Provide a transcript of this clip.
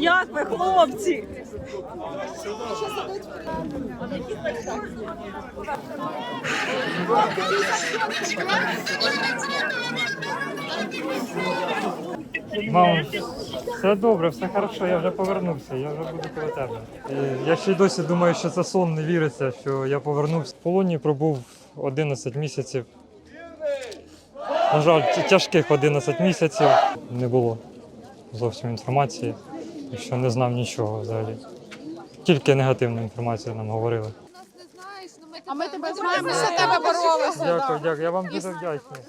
Як ви, хлопці? Мам, все добре, все хорошо, я вже повернувся, я вже буду коло тебе. Я ще й досі думаю, що це сон, не віриться, що я повернувся. В полоні пробув 11 місяців. На жаль, тяжких 11 місяців не було зовсім інформації, що не знав нічого взагалі. Тільки негативну інформацію нам говорили. А ми тебе знаємо, ми за тебе боролися. Дякую, дякую. Я вам дуже вдячний.